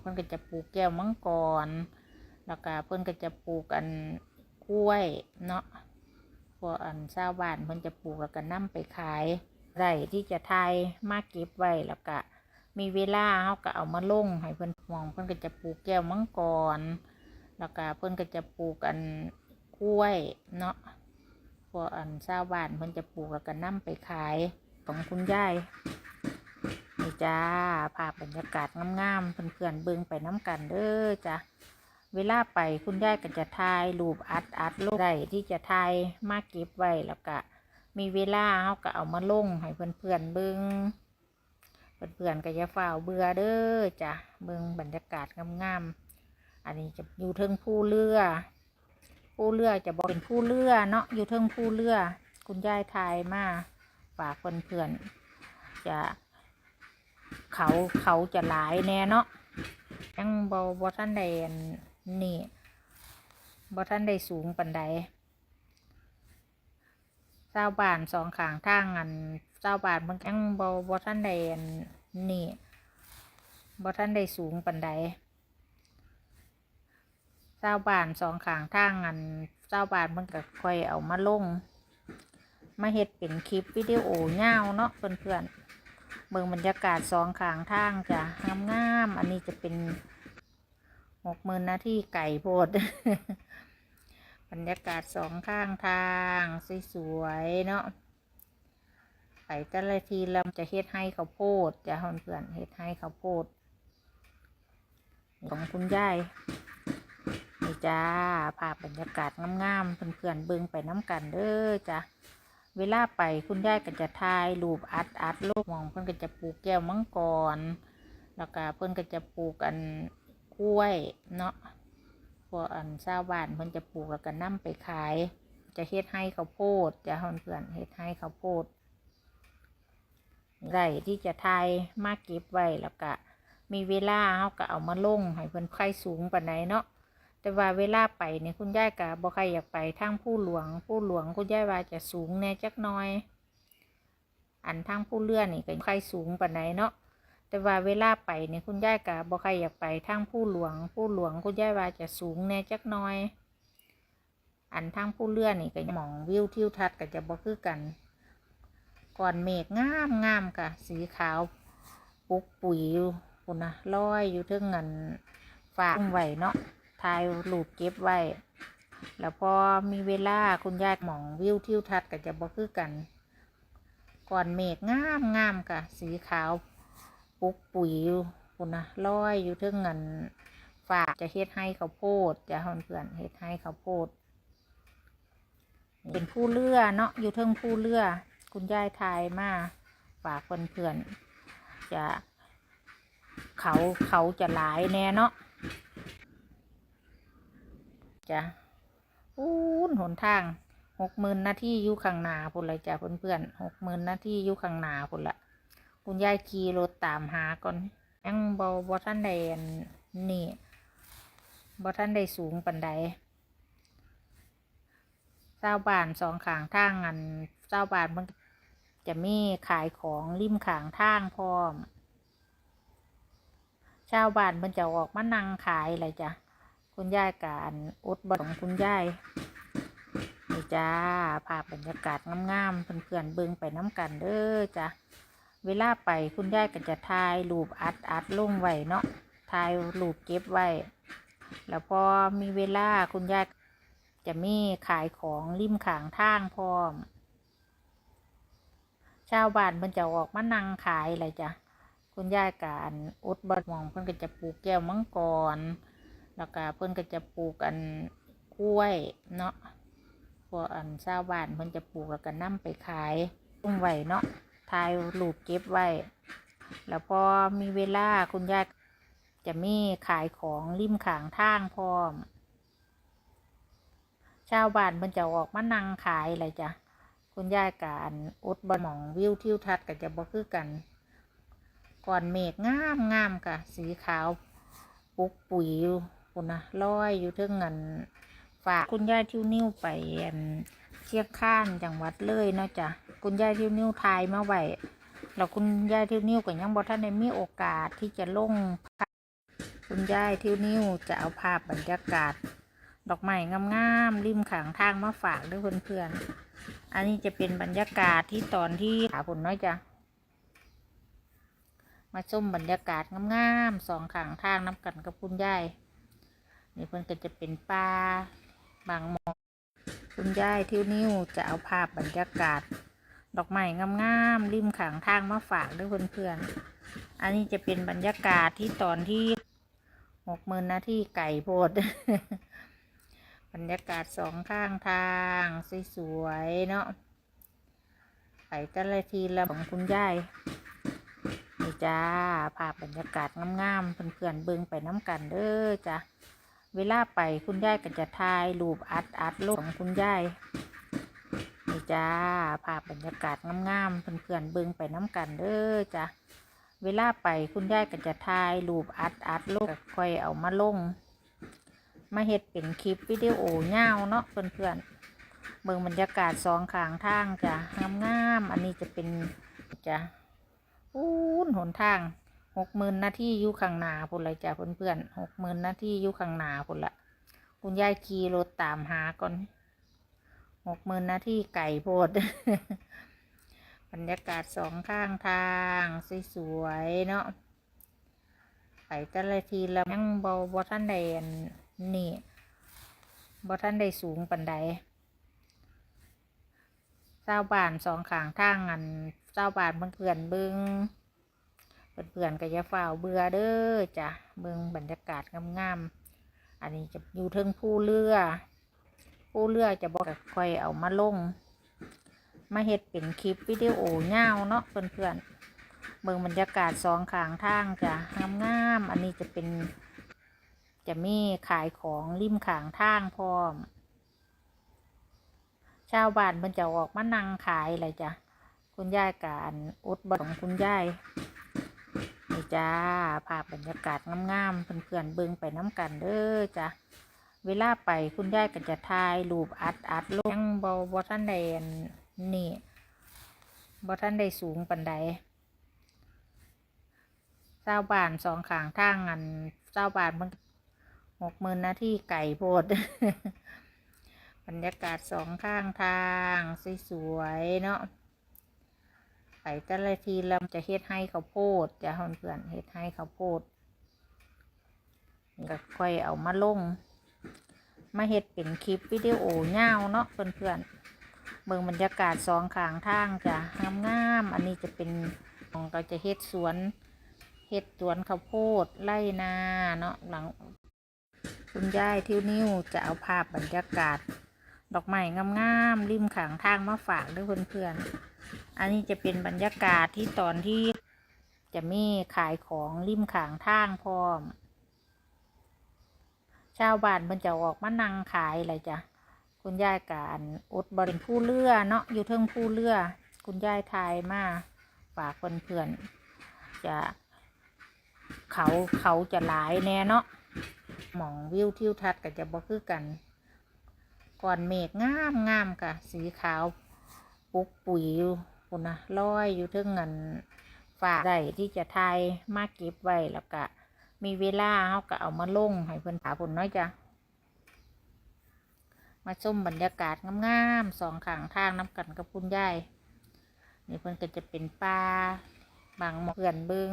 เพิ่นก็จะปลูกแก้วมังกร แล้วก็เพิ่นก็จะปลูกกันกล้วยเนาะพวกอันชาวบ้านเพิ่นจะปลูกแล้วก็นํไปขายไร่ที่จะทายมาเก็บไว้แล้วก็มีเวลาเฮาก็เอามาลงให้เพิ่นมองเพิ่นก็จะปลูกแก้วมังกร แล้วก็เพิ่นก็จะปลูกกันกล้วยเนาะพวกอันชาวบ้านเพิ่นจะปลูกแล้วก็นํไปขายของคุณยาย นี่จ้าภาพบรรยากาศงามๆเพื่อนๆเบิ่งไปน้กันเด้อจ้ะเวลาไปคุณยายก็จะถ่ายรูปอัดอัดลงได้ที่จะถ่ายมาเก็บไว้แล้วก็มีเวลาเขาก็เอามาลงให้เพื่อนๆเบิงเพื่อนๆก็อย่าฝ่าเบื่อเด้อจ้ะเบิงบรรยากาศงามๆอันนี้จะอยู่เทิงผู้เรือผู้เรือจะบอกเป็นผู้เรือเนาะอยู่เทิงผู้เรือ คุณยายถ่ายมาฝากเพื่อนๆจะ เขาเขาจะหลายแน่เนาะยังบ่บ่ท่านใดนนี่บ่ท่านใดสูงปานใดเจ้าบ้านสองขางทางอันเจ้าบ้านมันยังบ่บ่ท่านใดนนี่บ่ท่านใดสูงปานใดเจ้าบ้านสองขางทางอันเจ้าบ้านมันก็ค่อยเอามาลง มาเฮ็ดเป็นคลิปวิดีโอยาเนาะเพื่อนๆ เมืองบรรยากาศสองข้างทางจ้ะงามๆอันนี้จะเป็นหกหมื่นนาที่ไก่โพด บรรยากาศสองข้างทางสวยๆเนาะไปแต่ละทีเราจะเฮ็ดให้ข้าวโพดจะเพื่อนเฮ็ดให้ข้าวโพด ของคุณยายนี่จ้าภาพบรรยากาศงามๆเพื่อนๆเบิ่งไปน้ำกันเด้อจ้ะ เวลาไปคุณยายก็จะถ่ายรูปอัดอัดลูกมองเพิ่นก็จะปลูกแก้วมังกร แล้วก็เพิ่นก็จะปลูกกันกล้วยเนาะพวกอันชาวบ้านเพิ่นจะปลูกแล้วก็นํไปขาย จะเฮ็ดให้ข้าวโพด จะเพื่อนเฮ็ดให้ข้าวโพดไรที่จะทายมาเก็บไว้แล้วก็มีเวลาเฮาก็เอามาลงให้เพิ่นไข่สูงปานใดเนาะ แต่ว่าเวลาไปเนี่ยคุณยายกะบ่ใครอยากไปทางผู้หลวง ผู้หลวงคุณยายว่าจะสูงแน่จักน้อย อันทางผู้เลื่อนนี่ก็ใครสูงปานใดเนาะแต่ว่าเวลาไปเนี่ยคุณยายกะบ่ใครอยากไปทางผู้หลวง ผู้หลวงคุณยายว่าจะสูงแน่จักน้อย อันทางผู้เลื่อนนี่ก็หมองวิวทิวทัศน์ก็จะบ่คือกัน ก่อนเมฆงามงามค่ะ สีขาวปุกปุ๋ยอยู่พุ่นะลอยอยู่เทึงเงินฝากไว้เนาะ ถ่ายรูปเก็บไว้ แล้วพอมีเวลาคุณยายหมองวิวทิวทัศน์ก็จะบ่คือกัน ก่อนเมฆงามงามค่ะ สีขาว ปุกปุ๋ยอยู่พุ่นะลอยอยู่เทึงเงินฝากจะเฮ็ดให้ข้าวโพด จะเพื่อนเฮ็ดให้ข้าวโพด เป็นผู้เรือเนาะอยู่เทิงผู้เรือ คุณยายถ่ายมาฝากเพื่อนๆจะเขาเขาจะหลายแน่เนาะ จ้ะอู้นหนทางหกหมื่นนาทีอยู่ข้างหน้าพุ่นเลยจ้ะเพื่อนๆหกหมื่นนาทีอยู่ข้างหน้าพุ่นละคุณยายขี่รถตามหาก่อนยังบอบท่านใดนนี่บท่านใดสูงปันใดเจ้าบ้านสองขางทางอันเจ้าบ้านมันจะมีขายของริมขางทางพร้อมชาวบ้านมันจะออกมานั่งขายอะไรจ้ะ คุณยายการอุดบของคุณยายนี่จ้าภาพบรรยากาศงามๆเพื่อนๆเบิ่งไปน้ำกันเด้อจ้ะเวลาไปคุณยายก็จะถ่ายรูปอัดอัดลงไว้เนาะถ่ายรูปเก็บไว้ แล้วพอมีเวลาคุณยายจะมีขายของริมขางทางพร้อม ชาวบ้านมันจะออกมานั่งขายอะไรจ้ะ คุณยายการอุดบดมองเพิ่นก็จะปลูกแก้วมังกร แล้วก็เพิ่นก็จะปลูกกันกล้วยเนาะพวกอันชาวบ้านเพิ่นจะปลูกแล้วก็นํไปขายตุ้มไว้เนาะถ่ายรูปเก็บไว้ แล้วพอมีเวลาคุณยายจะมีขายของริมขางทางพร้อม ชาวบ้านเพิ่นจะออกมานั่งขายอะไรจ้ะคุณยายการอุดบหมองวิวทิวทัศน์ก็จะบ่คือกัน ก่อนเมฆงามงามค่ะ สีขาว ปุกปุ๋ยอยู่ พุ่นะลอยอยู่เทิงเงินฝากคุณยายทิวนิ้วไปเชียงข้านจังหวัดเลยเนาะจ้ะคุณยายทิวนิ้วทายมาไว้แล้วคุณยายทิวนิ้วก็ยังบ่ทันได้มีโอกาสที่จะลงคุณยายทิวนิ้วจะเอาภาพบรรยากาศ ดอกไม้งามๆริมขางทางมาฝากด้วยเพื่อนๆอันนี้จะเป็นบรรยากาศที่ตอนที่ขาผลน้อยจ้ะมาชมบรรยากาศงามๆสองขางทางน้ำกันกับคุณยาย นี่เพื่อนก็จะเป็นป่าบางหมองคุณยายทิวนิ้วจะเอาภาพบรรยากาศ ดอกไม้งามๆริมขางทางมาฝากด้วยเพื่อนๆอันนี้จะเป็นบรรยากาศที่ตอนที่หกหมื่นนาที่ไก่โพด บรรยากาศสองข้างทางสวยๆเนาะไปแต่ละทีละของคุณยายนี่จ้าภาพบรรยากาศงามๆเพื่อนๆเบิ่งไปน้ำกันเด้อจ้ะ เวลาไปคุณยายก็จะถ่ายรูปอัดอัดลงของคุณยายนี่จ้าภาพบรรยากาศงามๆเพื่อนๆเบิ่งไปน้ำกันเด้อจ้ะเวลาไปคุณยายก็จะถ่ายรูปอัดอัดลงค่อยเอามาลง มาเฮ็ดเป็นคลิปวิดีโอเงาเนาะเพื่อนๆเบิ่งบรรยากาศสองข้างทางจ้ะงามๆอันนี้จะเป็นจ้ะอู้หนทาง หกหมื่นนาทีอยู่ข้างหน้าพุ่นเลยจ้ะเพื่อนๆหกหมื่นนาทีอยู่ข้างหน้าพุ่นละคุณยายขี่รถตามหาก่อนหกหมื่นนาทีไก่โพดบรรยากาศสองข้างทางสวยๆเนาะไปแต่ละทีแล้วยังบ่บ่ท่านใดนนี่บ่ท่านใดสูงปันใดเจ้าบ้านสองข้างทางอันเจ้าบ้านเพื่อนเพื่อนๆเบิง เพื่อนๆก็จะเฝ่าเบื่อเด้อจ้ะเบิงบรรยากาศงามๆอันนี้จะอยู่เทิงผู้เรือผู้เรือจะบอกค่อยเอามาลง มาเฮ็ดเป็นคลิปวิดีโอเงาเนาะเพื่อนเพื่อนๆเบิ่งบรรยากาศสองข้างทางจ้ะงามๆอันนี้จะเป็นจะมีขายของริมข้างทางพร้อม ชาวบ้านเพิ่นจะออกมานั่งขายอะไรจ้ะ คุณยายการอุดบของคุณยาย นี่จ้าภาพบรรยากาศงามๆเพื่อนๆเบิ่งไปน้ำกันเด้อจ้ะเวลาไปคุณยายก็จะถ่ายรูปอัดอัดลงยังบ่บ่ท่านใดนนี่บ่ท่านใดสูงปันใดเจ้าบ้านสองข้างทางอันเจ้าบ้านมันหกหมื่นนาทีไก่โพดบรรยากาศสองข้างทางสวยๆเนาะ ไปแต่ละทีเราจะเฮ็ดให้ข้าวโพดจะเพื่อนเฮ็ดให้ข้าวโพดก็ค่อยเอามาลง มาเฮ็ดเป็นคลิปวิดีโอเงาวเนาะเพื่อนๆเบิ่งบรรยากาศสองข้างทางจะงามๆอันนี้จะเป็นของเราจะเฮ็ดสวนเฮ็ดสวนข้าวโพดไร่นาเนาะหลัง คุณยายทิวนิ้วจะเอาภาพบรรยากาศ ดอกไม้งามๆริมขางทางมาฝากด้วยเพื่อนๆ อันนี้จะเป็นบรรยากาศที่ตอนที่จะมีขายของริมขางทางพร้อม ชาวบ้านเพิ่นจะออกมานั่งขายอะไรจ้ะ คุณยายการอุดบริเวณผู้เรือเนาะอยู่เทิงผู้เรือ คุณยายทายมาฝากเพื่อนๆจะเขาเขาจะหลายแน่เนาะหมองวิวทิวทัศน์ก็จะบ่คือกัน ก่อนเมฆงามงามค่ะสีขาวปุกปุ๋ยอยู่ ปุ่นะลอยอยู่ทึงเงินฝากได้ที่จะทายมาเก็บไว้แล้วก็มีเวลาเขาก็เอามาลงให้เพื่อนถาปุ่นน้อยจ้ะมาชมบรรยากาศงามๆสองข้างทางน้ำกันกับคุณยายนี่เพื่อนก็จะเป็นป่าบางหมองเพื่อนเบิง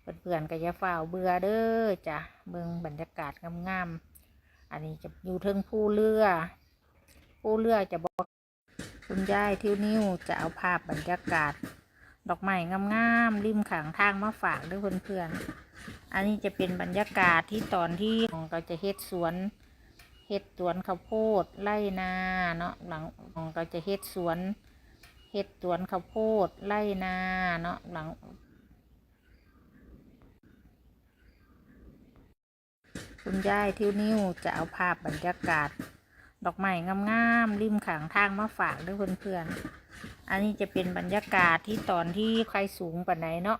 เพื่อนๆก็จะเฝ่าเบื่อเด้อจ้ะเบิ่งบรรยากาศงามๆอันนี้จะอยู่เทิงผู้เรือผู้เรือจะบอก คุณยายทิวนิ้วจะเอาภาพบรรยากาศ ดอกไม้งามๆริมขางทางมาฝากด้วยเพื่อนๆ อันนี้จะเป็นบรรยากาศที่ตอนที่ของเราจะเฮ็ดสวนเฮ็ดสวนข้าวโพดไร่นาเนาะหลังของเราจะเฮ็ดสวนเฮ็ดสวนข้าวโพดไร่นาเนาะหลังคุณยายทิวนิ้วจะเอาภาพบรรยากาศ อกไม้งามๆริมขางทางมาฝากด้วยเพื่อนๆ อันนี้จะเป็นบรรยากาศที่ตอนที่ใครสูงปานไหนเนาะ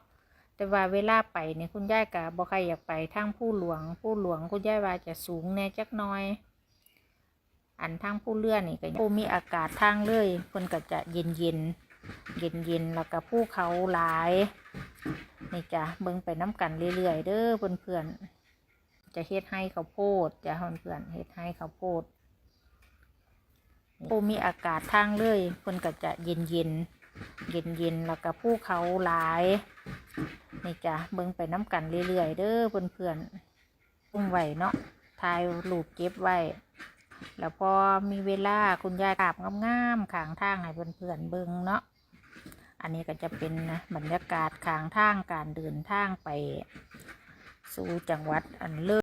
แต่ว่าเวลาไปเนี่ยคุณยายกะบ่ใครอยากไปทางผู้หลวง ผู้หลวงคุณยายว่าจะสูงแน่จักน้อย อันทางผู้เลื่อนนี่ก็ยังบ่มีอากาศทางเลยเพิ่นก็จะเย็นเย็นเย็นๆแล้วก็ภูเขาหลายนี่จ้ะเบิ่งไปน้ำกันเรื่อยๆเด้อเพื่อนๆจะเฮ็ดให้ข้าวโพดจะเพื่อนๆเฮ็ดให้ข้าวโพด โอ้มีอากาศทางเลยเพิ่นก็จะเย็นเย็นเย็นเย็นแล้วก็ภูเขาหลายนี่จ้ะเบิ่งไปน้ำกันเรื่อยๆเด้อเพื่อนๆอุ้มไว้เนาะถ่ายรูปเก็บไว้ แล้วพอมีเวลาคุณยายกราบงามๆขางทางให้เพื่อนๆเบิ่งเนาะอันนี้ก็จะเป็นนะบรรยากาศขางทางการเดินทางไป สู่จังหวัดอันเลิศ